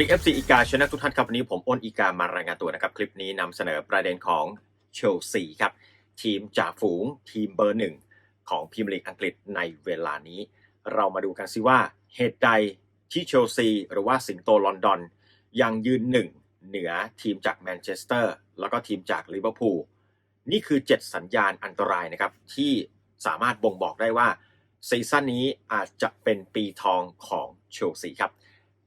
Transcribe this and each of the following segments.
วัสดี FC อีกาชนะทุกท่านครับวันนี้ผมอ้นอีกามารายงานตัวนะครับ คลิปนี้นำเสนอประเด็นของเชลซีครับ ทีมจ่าฝูงทีมเบอร์หนึ่งของพรีเมียร์ลีกอังกฤษในเวลานี้ เรามาดูกันสิว่าเหตุใดที่เชลซีหรือว่าสิงโตลอนดอน ยังยืนหนึ่งเหนือทีมจากแมนเชสเตอร์แล้วก็ทีมจากลิเวอร์พูลนี่คือ 7 สัญญาณอันตรายนะครับ ที่สามารถบ่งบอกได้ว่าซีซั่นนี้อาจจะเป็นปีทองของเชลซีครับ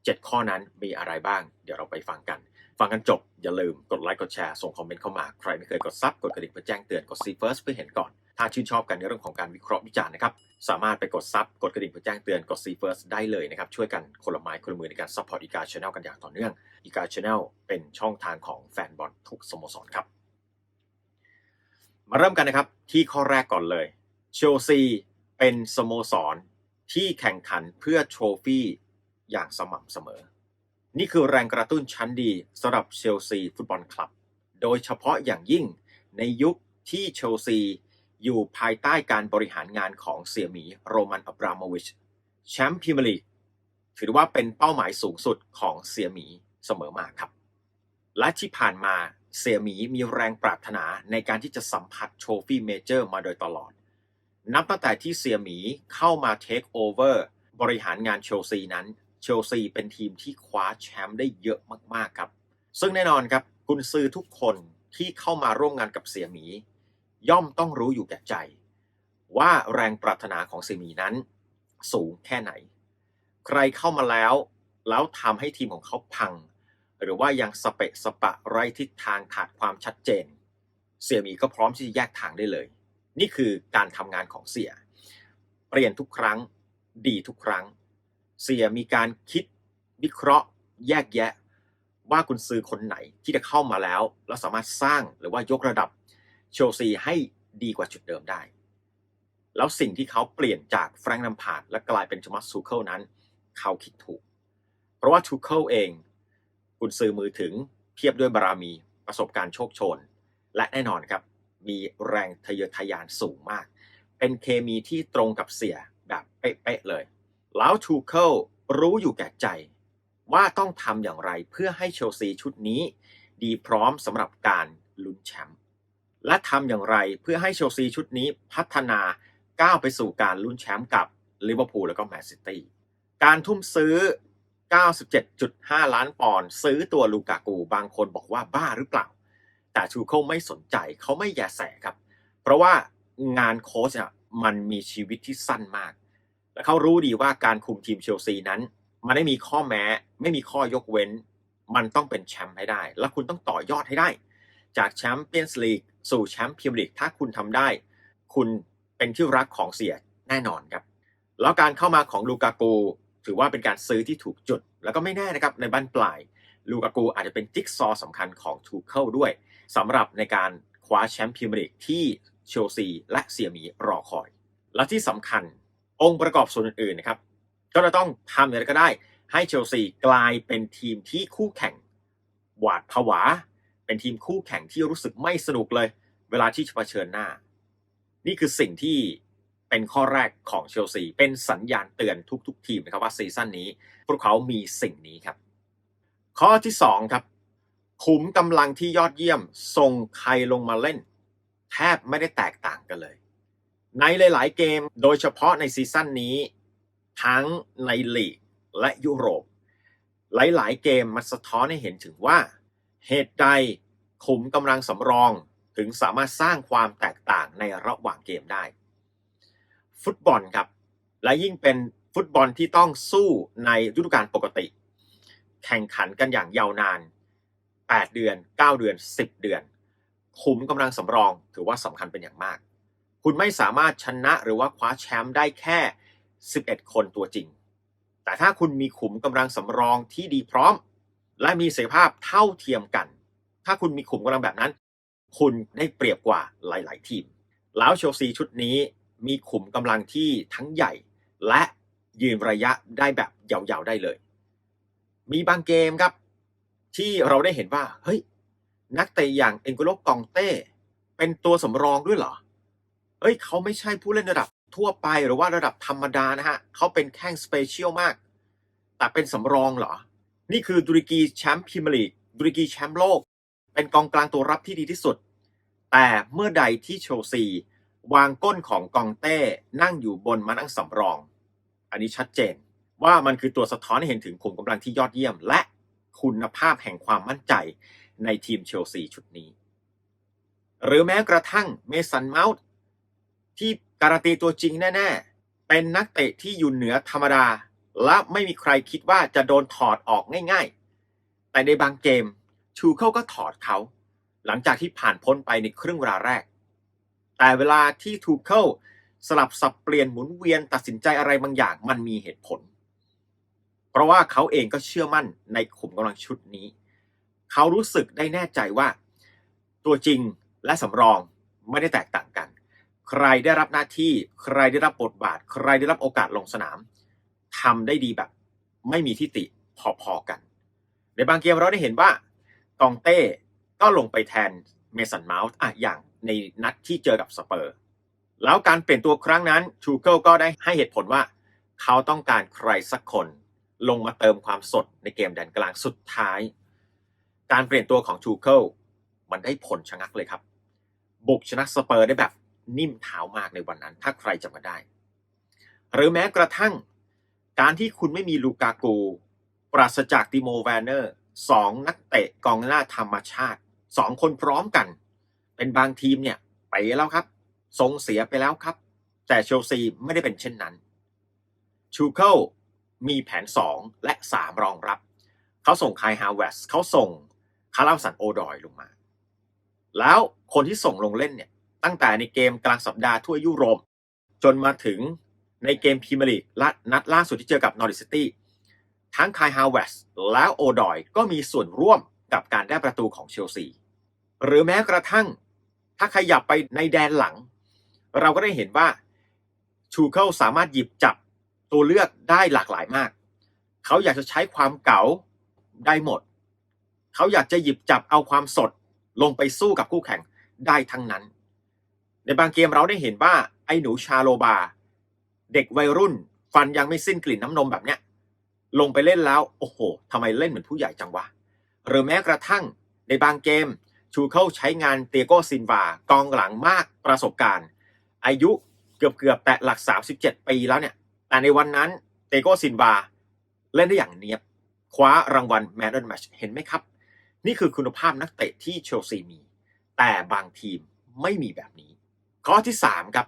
7 ข้อนั้นมีอะไรบ้าง เดี๋ยวเราไปฟังกัน ฟังกันจบ อย่าลืมกดไลค์กดแชร์ส่งคอมเมนต์เข้ามา ใครไม่เคยกดซับกดกระดิ่งเพื่อแจ้งเตือนกดซีเฟิร์สเพื่อเห็นก่อน ถ้าชื่นชอบกันในเรื่องของการวิเคราะห์วิจารณ์นะครับสามารถไปกดซับกดกระดิ่งเพื่อแจ้งเตือนกดซีเฟิร์สได้เลยนะครับช่วยกันคนละไม้คนละมือในการซัพพอร์ตอีกาชาแนลกันอย่างต่อเนื่องอีกาชาแนลเป็นช่องทางของแฟนบอลทุกสโมสรครับมาเริ่มกันนะครับที่ข้อแรกก่อนเลยเชลซีเป็นสโมสรที่แข่งขันเพื่อโทรฟี่ อย่างสม่ำเสมอ นี่คือแรงกระตุ้นชั้นดีสำหรับเชลซีฟุตบอลคลับ โดยเฉพาะอย่างยิ่งในยุคที่เชลซีอยู่ภายใต้การบริหารงานของเสี่ยหมีโรมันอับราโมวิชแชมป์พรีเมียร์ลีกถือว่าเป็นเป้าหมายสูงสุดของเสี่ยหมีเสมอมาครับ และที่ผ่านมาเสี่ยหมีมีแรงปรารถนาในการที่จะสัมผัสโทรฟี่เมเจอร์มาโดยตลอด นับตั้งแต่ที่เสี่ยหมีเข้ามาเทคโอเวอร์บริหารงานเชลซีนั้น เชลซีเป็นทีมที่คว้าแชมป์ได้เยอะมากๆครับ ซึ่งแน่นอนครับกุนซือทุกคนที่เข้ามาร่วมงานกับเสี่ยหมี ย่อมต้องรู้อยู่แก่ใจ ว่าแรงปรารถนาของเสี่ยหมีนั้น สูงแค่ไหน ใครเข้ามาแล้ว แล้วทำให้ทีมของเขาพัง หรือว่ายังสเปะสปะไร้ทิศทางขาดความชัดเจน เสี่ยหมีก็พร้อมที่จะแยกทางได้เลย นี่คือการทำงานของเสี่ยเปลี่ยนทุกครั้ง ดีทุกครั้ง เสียมีการคิดวิเคราะห์ แยกแยะ ว่ากุนซือคนไหนที่จะเข้ามาแล้ว แล้วสามารถสร้างหรือว่ายกระดับเชลซีให้ดีกว่าจุดเดิมได้ แล้วสิ่งที่เขาเปลี่ยนจากแฟรงค์นัมพาร์ดและกลายเป็นโทมัสซูเคิลนั้น เขาคิดถูก เพราะว่าทูเคิลเองกุนซือมือถึงเทียบด้วยบารามีประสบการณ์โชคโชน และแน่นอนครับ มีแรงทะเยอทะยานสูงมาก เป็นเคมีที่ตรงกับเสียแบบเป๊ะๆเลย ล้วทูเคิลรู้อยู่แก่ใจ ว่าต้องทำอย่างไรเพื่อให้เชลซีชุดนี้ ดีพร้อมสำหรับการลุ้นแชมป์และทำอย่างไรเพื่อให้เชลซีชุดนี้พัฒนาก้าวไปสู่การลุ้นแชมป์กับลิเวอร์พูลแล้วก็แมนซิตี้การทุ่มซื้อ 97.5 ล้านปอนด์ซื้อตัวลูกากูบางคนบอกว่าบ้าหรือเปล่า แต่ทูเคิลไม่สนใจเขาไม่แยแสครับ เพราะว่างานโค้ชอะมันมีชีวิตที่สั้นมาก และเขารู้ดีว่าการคุมทีมเชลซีนั้น มันไม่มีข้อแม้ ไม่มีข้อยกเว้น มันต้องเป็นแชมป์ให้ได้ และคุณต้องต่อยอดให้ได้ จากแชมป์เปี้ยนส์ลีกสู่แชมป์พรีเมียร์ลีกถ้าคุณทำได้ คุณเป็นที่รักของเสียแน่นอนครับ แล้วการเข้ามาของลูกากูถือว่าเป็นการซื้อที่ถูกจุด แล้วก็ไม่แน่นะครับในบ้านปลายลูกากูอาจจะเป็นจิ๊กซอว์สำคัญของทูเคิลด้วยสำหรับในการคว้าแชมป์พรีเมียร์ลีกที่เชลซีและเสียมีรอคอย และที่สำคัญ องค์ประกอบส่วนอื่นๆนะครับก็จะต้องทำอย่างไรก็ได้ ให้เชลซีกลายเป็นทีมที่คู่แข่งหวาดผวา เป็นทีมคู่แข่งที่รู้สึกไม่สนุกเลย เวลาที่จะเผชิญหน้า นี่คือสิ่งที่เป็นข้อแรกของเชลซีเป็นสัญญาณเตือนทุก ๆ ทีมนะครับว่าซีซั่นนี้ พวกเขามีสิ่งนี้ครับ ข้อที่2ครับขุมกำลังที่ยอดเยี่ยมส่งใครลงมาเล่น แทบไม่ได้แตกต่างกันเลย ในหลาย ๆ เกมโดยเฉพาะในซีซั่นนี้ ทั้งในลีกและยุโรป หลาย ๆ เกมมันสะท้อนให้เห็นถึงว่า เหตุใดขุมกำลังสำรองถึงสามารถสร้างความแตกต่างในระหว่างเกมได้ ฟุตบอลครับ และยิ่งเป็นฟุตบอลที่ต้องสู้ในฤดูกาลปกติ แข่งขันกันอย่างยาวนาน 8 เดือน 9 เดือน 10 เดือน ขุมกำลังสำรองถือว่าสำคัญเป็นอย่างมาก คุณไม่สามารถชนะหรือว่าคว้าแชมป์ได้แค่ 11 คนตัวจริง แต่ถ้าคุณมีขุมกำลังสำรองที่ดีพร้อม และมีศักยภาพเท่าเทียมกัน ถ้าคุณมีขุมกำลังแบบนั้น คุณได้เปรียบกว่าหลาย ๆ ทีม แล้วเชลซีชุดนี้มีขุมกำลังที่ทั้งใหญ่ และยืนระยะได้แบบยาวๆได้เลย มีบางเกมครับ ที่เราได้เห็นว่า เฮ้ย นักเตะอย่างเอ็นโกโลกองเต้ เป็นตัวสำรองด้วยเหรอ เอ้ยเขาไม่ใช่ผู้เล่นระดับทั่วไปหรือว่าระดับธรรมดานะฮะเขาเป็นแข้งสเปเชียลมาก แต่เป็นสำรองเหรอ นี่คือดุริกีแชมป์พรีเมียร์ลีกดุริกีแชมป์โลก เป็นกองกลางตัวรับที่ดีที่สุด แต่เมื่อใดที่เชลซี วางก้นของกองเต้นั่งอยู่บนมานั่งสำรอง อันนี้ชัดเจน ว่ามันคือตัวสะท้อนให้เห็นถึงขุมกำลังที่ยอดเยี่ยม และคุณภาพแห่งความมั่นใจในทีมเชลซีชุดนี้ หรือแม้กระทั่งเมสันเมาส์ ที่การันตีตัวจริงแน่ๆ เป็นนักเตะที่อยู่เหนือธรรมดา และไม่มีใครคิดว่าจะโดนถอดออกง่ายๆ แต่ในบางเกมชูเข้าก็ถอดเขา หลังจากที่ผ่านพ้นไปในครึ่งเวลาแรก แต่เวลาที่ทูเคิลสลับสับเปลี่ยนหมุนเวียนตัดสินใจอะไรบางอย่างมันมีเหตุผล เพราะว่าเขาเองก็เชื่อมั่นในขุมกำลังชุดนี้ เขารู้สึกได้แน่ใจว่า ตัวจริงและสำรองไม่ได้แตกต่างกัน ใครได้รับหน้าที่ ใครได้รับบทบาท ใครได้รับโอกาสลงสนามทำได้ดีแบบไม่มีที่ติพอๆกัน ในบางเกมเราได้เห็นว่ากองเต้ก็ลงไปแทนเมสันเมาส์อะอย่างในนัดที่เจอกับสเปอร์ แล้วการเปลี่ยนตัวครั้งนั้นชูเกิลก็ได้ให้เหตุผลว่า เขาต้องการใครสักคนลงมาเติมความสดในเกมแดนกลางสุดท้าย การเปลี่ยนตัวของชูเกิลมันได้ผลชะงักเลยครับ บุกชนะสเปอร์ได้แบบ นิ่มเท้ามากในวันนั้น ถ้าใครจำมาได้ หรือแม้กระทั่งการที่คุณไม่มีลูกากูปราศจากติโมแวนเนอร์สองนักเตะกองหน้าธรรมชาติสองคนพร้อมกัน เป็นบางทีมเนี่ยไปแล้วครับ ทรงเสียไปแล้วครับ แต่เชลซีไม่ได้เป็นเช่นนั้นชูเคิลมีแผน 2 และ 3 รองรับ เขาส่งคายฮาวเวสเขาส่งคาร์ลสันโอดอยลงมา แล้วคนที่ส่งลงเล่นเนี่ย ตั้งแต่ในเกมกลางสัปดาห์ทั่วยุโรป จนมาถึงในเกมพรีเมียร์ลีกและนัดล่าสุดที่เจอกับนอริสตี้ทั้งคายฮาวเวสแล้วโอดอยก็มีส่วนร่วมกับการได้ประตูของเชลซี หรือแม้กระทั่งถ้าขยับไปในแดนหลัง เราก็ได้เห็นว่าชูเคิลสามารถหยิบจับตัวเลือกได้หลากหลายมาก เขาอยากจะใช้ความเก๋าได้หมด เขาอยากจะหยิบจับเอาความสดลงไปสู้กับคู่แข่งได้ทั้งนั้น ในบางเกมเราได้เห็นว่าไอ้หนูชาโลบา เด็กวัยรุ่น ฟันยังไม่สิ้นกลิ่นน้ำนมแบบเนี้ยลงไปเล่นแล้ว โอ้โหทำไมเล่นเหมือนผู้ใหญ่จังวะ หรือแม้กระทั่งในบางเกม ชูเข้าใช้งานเตียโกซินวากองหลังมากประสบการณ์ อายุเกือบเกือบแตะหลัก 37 ปีแล้วเนี่ย แต่ในวันนั้นเตโกซินวาเล่นได้อย่างเนียบคว้ารางวัลแมน of the Match เห็นไหมครับ นี่คือคุณภาพนักเตะที่เชลซีมี แต่บางทีมไม่มีแบบนี้ ข้อที่ 3 ครับ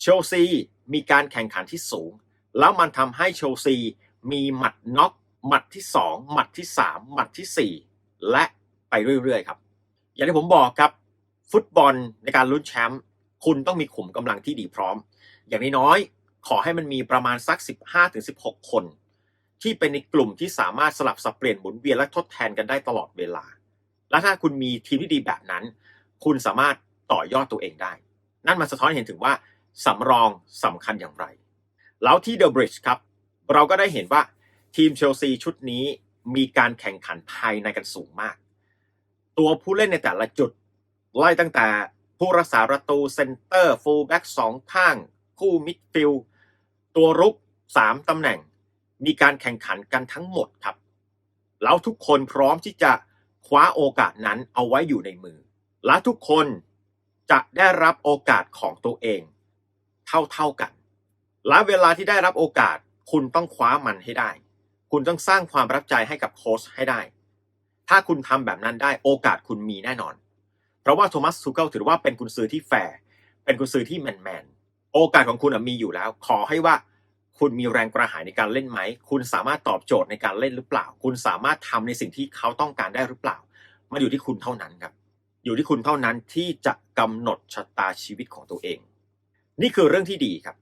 เชลซีมีการแข่งขันที่สูง แล้วมันทำให้เชลซีมีหมัดน็อกหมัดที่ 2 หมัดที่ 3 หมัดทีสี่ 4 และไปเรื่อยๆครับ อย่างที่ผมบอกครับ ฟุตบอลในการลุ้นแชมป์คุณต้องมีขุมกำลังที่ดีพร้อม อย่างน้อยๆขอให้มันมีประมาณสัก 15-16 คน ที่เป็นในกลุ่มที่สามารถสลับสับเปลี่ยนหมุนเวียนและทดแทนกันได้ตลอดเวลา และถ้าคุณมีทีมที่ดีแบบนั้น คุณสามารถต่อยอดตัวเองได้ นั่นมันสะท้อนเห็นถึงว่าสำรองสำคัญอย่างไร แล้วที่เดอะบริดจ์ครับ เราก็ได้เห็นว่าทีมเชลซีชุดนี้มีการแข่งขันภายในกันสูงมาก ตัวผู้เล่นในแต่ละจุด ไล่ตั้งแต่ผู้รักษาประตูเซนเตอร์ฟูลแบ็กสองข้าง คู่มิดฟิลตัวรุก3ตำแหน่ง มีการแข่งขันกันทั้งหมดครับ แล้วทุกคนพร้อมที่จะคว้าโอกาสนั้นเอาไว้อยู่ในมือ และทุกคน จะได้รับโอกาสของตัวเอง เท่าๆกัน และเวลาที่ได้รับโอกาสคุณต้องคว้ามันให้ได้ คุณต้องสร้างความรับใจให้กับโค้ชให้ได้ ถ้าคุณทำแบบนั้นได้โอกาสคุณมีแน่นอน เพราะว่าโทมัสทูเกิลถือว่าเป็นกุนซือที่แฟร์เป็นกุนซือที่แมนแมนๆโอกาสของคุณมีอยู่แล้ว ขอให้ว่าคุณมีแรงกระหายในการเล่นไหม คุณสามารถตอบโจทย์ในการเล่นหรือเปล่า คุณสามารถทำในสิ่งที่เขาต้องการได้หรือเปล่า มันอยู่ที่คุณเท่านั้นครับ อยู่ที่คุณเท่านั้นที่จะกำหนดชะตาชีวิตของตัวเอง นี่คือเรื่องที่ดีครับ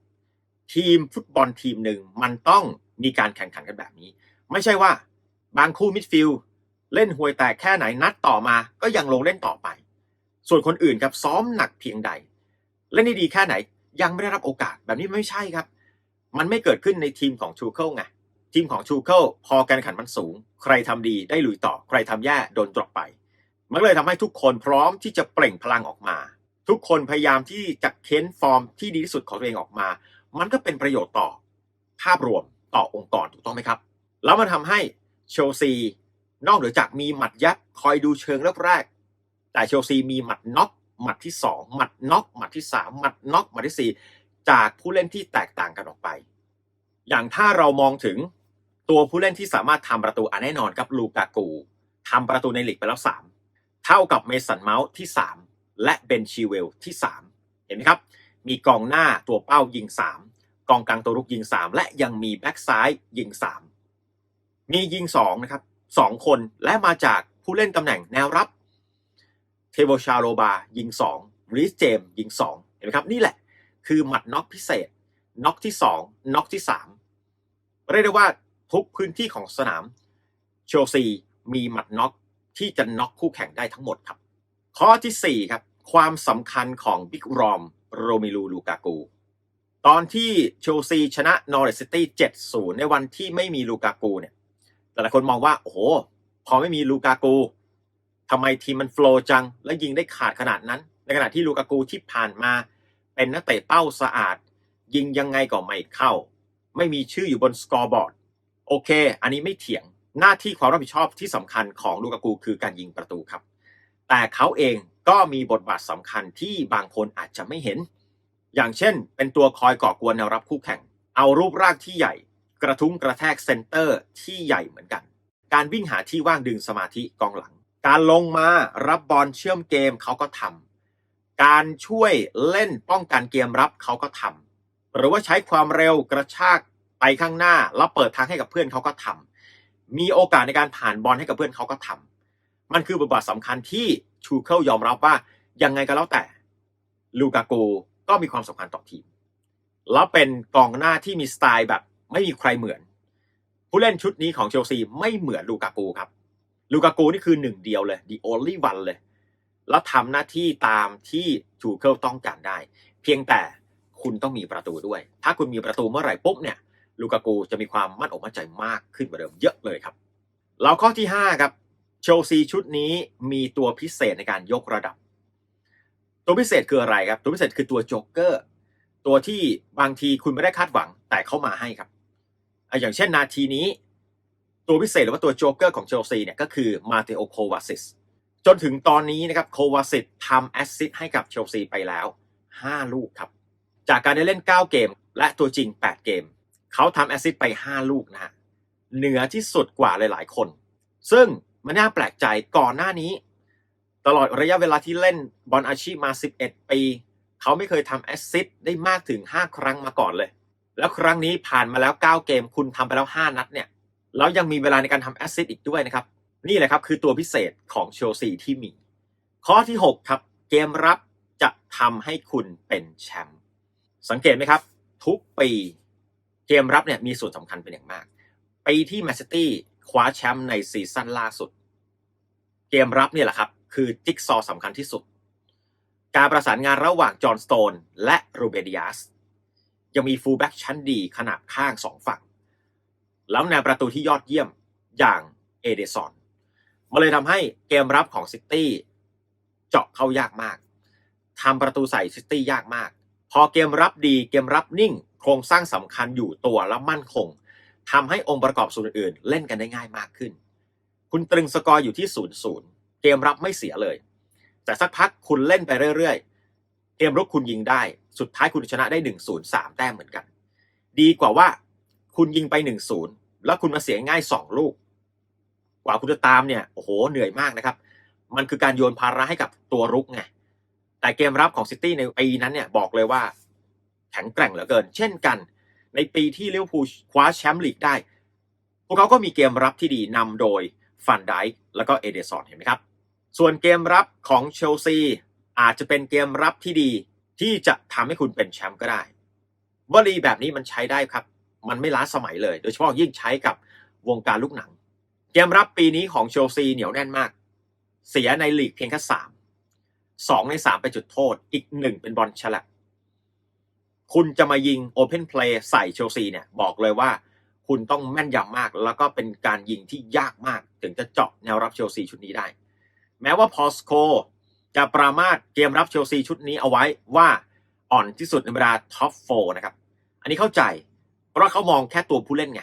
ทีมฟุตบอลทีมหนึ่งมันต้องมีการแข่งขันกันแบบนี้ ไม่ใช่ว่า บางคู่มิดฟิลด์เล่นห่วยแตกแค่ไหนนัดต่อมาก็ยังลงเล่นต่อไป ส่วนคนอื่นครับซ้อมหนักเพียงใด เล่นได้ดีแค่ไหนยังไม่ได้รับโอกาสแบบนี้ไม่ใช่ครับ มันไม่เกิดขึ้นในทีมของชูเคิลไงทีมของชูเคิลพอการแข่งขันมันสูง ใครทำดีได้ลุยต่อใครทำแย่โดนตรอกไป มันเลยทำให้ทุกคนพร้อมที่จะเปล่งพลังออกมา ทุกคนพยายามที่จะเค้นฟอร์มที่ดีที่สุดของตัวเองออกมา มันก็เป็นประโยชน์ต่อภาพรวมต่อองค์กรถูกต้องไหมครับ แล้วมันทำให้เชลซีนอกเหนือจากมีหมัดยับคอยดูเชิงแรกๆแต่เชลซีมีหมัดน็อกหมัดที่สองหมัดน็อกหมัดที่สามหมัดน็อกหมัดที่สี่จากผู้เล่นที่แตกต่างกันออกไป อย่างถ้าเรามองถึงตัวผู้เล่นที่สามารถทำประตูอันแน่นอนกับลูกากูทำประตูในลีกไปแล้วสาม เท่ากับเมสันเมาส์ที่สามและเบนชีเวลที่สามเห็นไหมครับ มีกองหน้าตัวเป้ายิงสามกองกลางตัวรุกยิงสามและยังมีแบ็กซ้ายยิงสามมียิงสองนะครับสองคนและมาจากผู้เล่นตำแหน่งแนวรับ เทโบชาโลบายิงสองริสเจมยิงสองเห็นไหมครับ นี่แหละ คือหมัดน็อกพิเศษน็อกที่สองน็อกที่สามเรียกได้ว่าทุกพื้นที่ของสนามเชซีมีหมัดน็อก ที่จะน็อกคู่แข่งได้ทั้งหมดครับ ข้อที่ 4 ครับ ความสำคัญของบิ๊กรอมโรมิลูลูกากูตอนที่เชลซีชนะนอริสซิตี้7-0 ในวันที่ไม่มีลูกากูเนี่ยแต่ละคนมองว่า โอ้โห พอไม่มีลูกากูทำไมทีมมันโฟล์จัง และยิงได้ขาดขนาดนั้น ในขณะที่ลูกากูที่ผ่านมา เป็นนักเตะเป้าสะอาด ยิงยังไงก็ไม่เข้า ไม่มีชื่ออยู่บนสกอร์บอร์ด โอเค อันนี้ไม่เถียง หน้าที่ความรับผิดชอบที่สำคัญของลูกากูคือการยิงประตูครับ แต่เขาเองก็มีบทบาทสำคัญที่บางคนอาจจะไม่เห็น อย่างเช่น เป็นตัวคอยก่อกวนแนวรับคู่แข่ง เอารูปร่างที่ใหญ่ กระทุ้งกระแทกเซนเตอร์ที่ใหญ่เหมือนกัน การวิ่งหาที่ว่างดึงสมาธิกองหลัง การลงมารับบอลเชื่อมเกมเขาก็ทำการช่วยเล่นป้องกันเกมรับเขาก็ทำหรือว่าใช้ความเร็วกระชากไปข้างหน้าแล้วเปิดทางให้กับเพื่อนเขาก็ทำ มีโอกาสในการผ่านบอลให้กับเพื่อนเขาก็ทำมันคือบทบาทสำคัญที่ชูเคิลยอมรับว่ายังไงก็แล้วแต่ลูกาโกก็มีความสำคัญต่อทีม แล้วเป็นกองหน้าที่มีสไตล์แบบไม่มีใครเหมือน ผู้เล่นชุดนี้ของเชลซีไม่เหมือนลูกาโกครับลูกาโกนี่คือหนึ่งเดียวเลย the only one เลย แล้วทำหน้าที่ตามที่ชูเคิลต้องการได้ เพียงแต่คุณต้องมีประตูด้วย ถ้าคุณมีประตูเมื่อไหร่ปุ๊บเนี่ย ลูกากูจะมีความมั่นอกมั่นใจมากขึ้นกว่าเดิมเยอะเลยครับแล้วข้อที่ 5 ครับเชลซีชุดนี้มีตัวพิเศษในการยกระดับ ตัวพิเศษคืออะไรครับ ตัวพิเศษคือตัวโจ๊กเกอร์ตัวที่บางทีคุณไม่ได้คาดหวังแต่เข้ามาให้ครับอย่างเช่นนาทีนี้ ตัวพิเศษหรือว่าตัวโจ๊กเกอร์ของเชลซีเนี่ยก็คือมาเตโอโควาซิสจนถึงตอนนี้นะครับโควาซิสทำแอสซิสต์ให้กับเชลซีไปแล้ว 5 ลูกครับ จากการได้เล่น 9 เกม และตัวจริง 8 เกม เขาทำแอสซิสต์ไป 5 ลูกนะฮะเหนือที่สุดกว่าหลาย ๆ คน ซึ่งมันน่าแปลกใจก่อนหน้านี้ ตลอดระยะเวลาที่เล่นบอลอาชีพมา 11 ปี เขาไม่เคยทำแอสซิสต์ได้มากถึง 5 ครั้งมาก่อนเลย แล้วครั้งนี้ผ่านมาแล้ว 9 เกมคุณทำไปแล้ว 5 นัดเนี่ยแล้วยังมีเวลาในการทำแอสซิสต์อีกด้วยนะครับ นี่แหละครับคือตัวพิเศษของเชลซีที่มี ข้อที่ 6 ครับ เกมรับจะทำให้คุณเป็นแชมป์สังเกตไหมครับ ทุกปี เกมรับเนี่ยมีส่วนสำคัญเป็นอย่างมากปีที่แมนซิตี้คว้าแชมป์ในซีซั่นล่าสุด เกมรับเนี่ยแหละครับ คือจิ๊กซอสำคัญที่สุด การประสานงานระหว่างจอห์นสโตนและโรเบดิอัสยังมีฟูลแบ็กชั้นดีขนาดข้างสองฝั่ง แล้วแนวประตูที่ยอดเยี่ยมอย่างเอเดซอนมันเลยทำให้เกมรับของซิตี้เจาะเข้ายากมากทำประตูใส่ซิตี้ยากมาก พอเกมรับดีเกมรับนิ่ง โครงสร้างสำคัญอยู่ตัวและมั่นคงทำให้องค์ประกอบส่วนอื่นเล่นกันได้ง่ายมากขึ้น คุณตรึงสกอร์อยู่ที่ศูนย์ศูนย์เกมรับไม่เสียเลย แต่สักพักคุณเล่นไปเรื่อยๆ เกมรุกคุณยิงได้ สุดท้ายคุณชนะได้หนึ่งศูนย์สามแต้มเหมือนกัน ดีกว่าว่าคุณยิงไปหนึ่งศูนย์แล้วคุณมาเสียง่ายสองลูก กว่าคุณจะตามเนี่ยโอ้โหเหนื่อยมากนะครับ มันคือการโยนภาระให้กับตัวรุกไง แต่เกมรับของซิตี้ในปีนั้นเนี่ยบอกเลยว่าแข็งแกร่งเหลือเกิน เช่นกัน ในปีที่ลิเวอร์พูลคว้าแชมป์ลีกได้ พวกเขาก็มีเกมรับที่ดีนำโดยฟันไดแล้วก็เอเดซอนเห็นไหมครับ ส่วนเกมรับของเชลซีอาจจะเป็นเกมรับที่ดีที่จะทำให้คุณเป็นแชมป์ก็ได้วลีแบบนี้มันใช้ได้ครับ มันไม่ล้าสมัยเลย โดยเฉพาะยิ่งใช้กับวงการลูกหนัง เกมรับปีนี้ของเชลซีเหนียวแน่นมาก เสียในลีกเพียงแค่สาม สองในสามไปนจุดโทษ อีกหนึ่งเป็นบอลฉลับคุณจะมายิงโอเพนเพลย์ใส่เชลซีเนี่ย บอกเลยว่า คุณต้องแม่นยำมาก แล้วก็เป็นการยิงที่ยากมาก ถึงจะเจาะแนวรับเชลซีชุดนี้ได้ แม้ว่าพอสโคจะปรามาสเกมรับเชลซีชุดนี้เอาไว้ว่าอ่อนที่สุดในบรรดาท็อปโฟนะครับ อันนี้เข้าใจ เพราะเขามองแค่ตัวผู้เล่นไง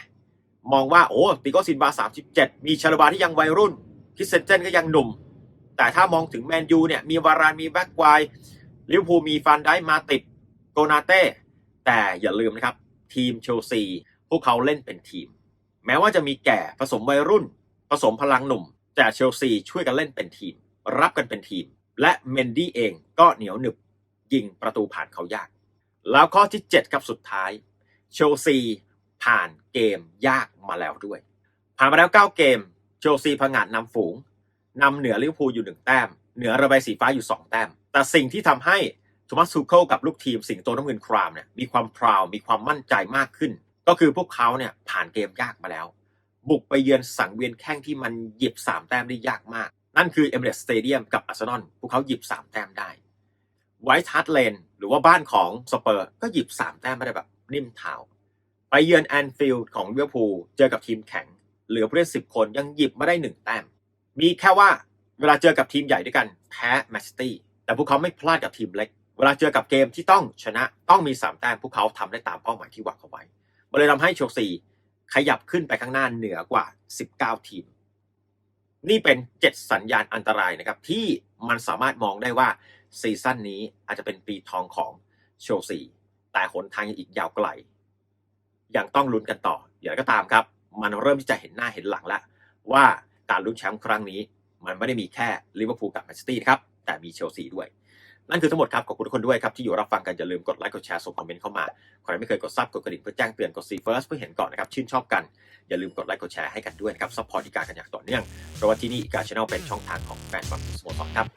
มองว่าโอ้ติโกซินบา37มีชาลบาที่ยังวัยรุ่นคิสเซนเจนก็ยังหนุ่ม แต่ถ้ามองถึงแมนยูเนี่ยมีวารานมีแบ็กไวลิเวอร์พูลมีฟันได้มาติดโกนาเต้แต่อย่าลืมนะครับ ทีมเชลซีพวกเขาเล่นเป็นทีม แม้ว่าจะมีแก่ผสมวัยรุ่น ผสมพลังหนุ่ม แต่เชลซีช่วยกันเล่นเป็นทีม รับกันเป็นทีม และเมนดี้เองก็เหนียวหนึบยิงประตูผ่านเขายาก แล้วข้อที่ 7 ครับสุดท้าย เชลซีผ่านเกมยากมาแล้วด้วย ผ่านมาแล้ว 9 เกม เชลซีผงาดนำฝูง นำเหนือลิเวอร์พูลอยู่1แต้ม เหนือระบายสีฟ้าอยู่2แต้ม แต่สิ่งที่ทำให้โทมัสซูเคิลกับลูกทีมสิงโตน้ำเงินครามเนี่ยมีความพราวมีความมั่นใจมากขึ้น ก็คือพวกเขาเนี่ยผ่านเกมยากมาแล้ว บุกไปเยือนสังเวียนแข้งที่มันหยิบ 3 แต้มได้ยากมาก นั่นคือเอเมเรสสเตเดียมกับอาร์เซนอลพวกเขาหยิบ 3 แต้มได้ไวท์ฮัตเลนหรือว่าบ้านของสเปอร์ก็หยิบ 3 แต้มไม่ได้แบบนิ่มเท้าไปเยือนแอนฟิลด์ของลิเวอร์พูลเจอกับทีมแข็ง เหลือผู้เล่นสิบคนยังหยิบมาได้หนึ่งแต้ม มีแค่ว่าเวลาเจอกับทีมใหญ่ด้วยกันแพ้แมนซิตี้แต่พวกเขาไม่พลาดกับทีมเล็ก เวลาเจอกับเกมที่ต้องชนะต้องมีสามแต้มพวกเขาทำได้ตามเป้าหมายที่วางเอาไว้มันเลยทำให้เชลซีขยับขึ้นไปข้างหน้าเหนือกว่า 19 ทีม นี่เป็น 7 สัญญาณอันตรายนะครับ ที่มันสามารถมองได้ว่าซีซั่นนี้อาจจะเป็นปีทองของเชลซีแต่หนทางยังอีกยาวไกล ยังต้องลุ้นกันต่ออย่างไรก็ตามครับ มันเริ่มที่จะเห็นหน้าเห็นหลังแล้วว่า การลุ้นแชมป์ครั้งนี้ มันไม่ได้มีแค่ลิเวอร์พูลกับแมนซิตี้นะครับแต่มีเชลซีด้วย นั่นคือทั้งหมดครับขอบคุณทุกคนด้วยครับที่อยู่รับฟังกันอย่าลืมกดไลค์กดแชร์ส่งคอมเมนต์เข้ามาใครไม่เคยกดซับกดกระดิ่งเพื่อแจ้งเตือนกดซีเฟิร์สเพื่อเห็นก่อนนะครับชื่นชอบกันอย่าลืมกดไลค์กดแชร์ให้กันด้วยนะครับซัพพอร์ตอีการกันอย่างต่อเนื่องเพราะว่าที่นี่อีการชแนลเป็นช่องทางของแฟนบอลสโมสรครับ